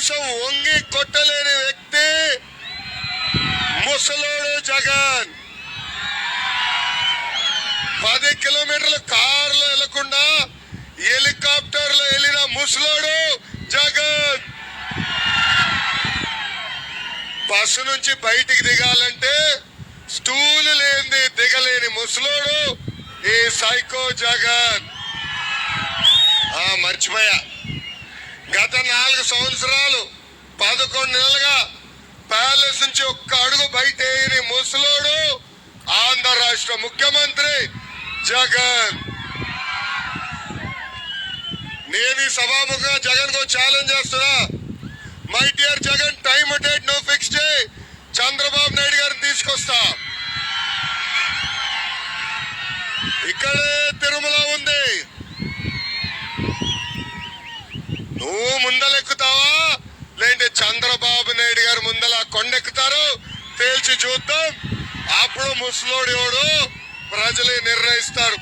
కనీసం వంగి కొట్టలేని వ్యక్తి ముసలోడు జగన్. పది కిలోమీటర్లు కారులో వెళ్ళకుండా హెలికాప్టర్లో వెళ్ళిన ముసలోడు జగన్. బస్సు నుంచి బయటికి దిగాలంటే స్టూల్ లేని దిగలేని ముసలోడు ఈ సైకో జగన్. మర్చిపోయా. గత నాలుగు సంవత్సరాలు పదకొండు నెలలుగా ప్యాలెస్ నుంచి ఒక్క అడుగు బయట ముసలోడు ఆంధ్ర రాష్ట్ర ముఖ్యమంత్రి జగన్. నేను ఈ సభాముఖంగా జగన్కు ఛాలెంజ్ చేస్తున్నా. My dear Jagan time date నువ్వు ఫిక్స్ చేయి. చంద్రబాబు నాయుడు గారిని తీసుకొస్తా. ఇక్కడే నువ్వు ముందలెక్కుతావా? లేదంటే చంద్రబాబు నాయుడు గారు ముందల కొండెక్కుతారు? తేల్చి చూద్దాం. అప్పుడు ముసలోడు ఎవడు ప్రజలే నిర్ణయిస్తారు.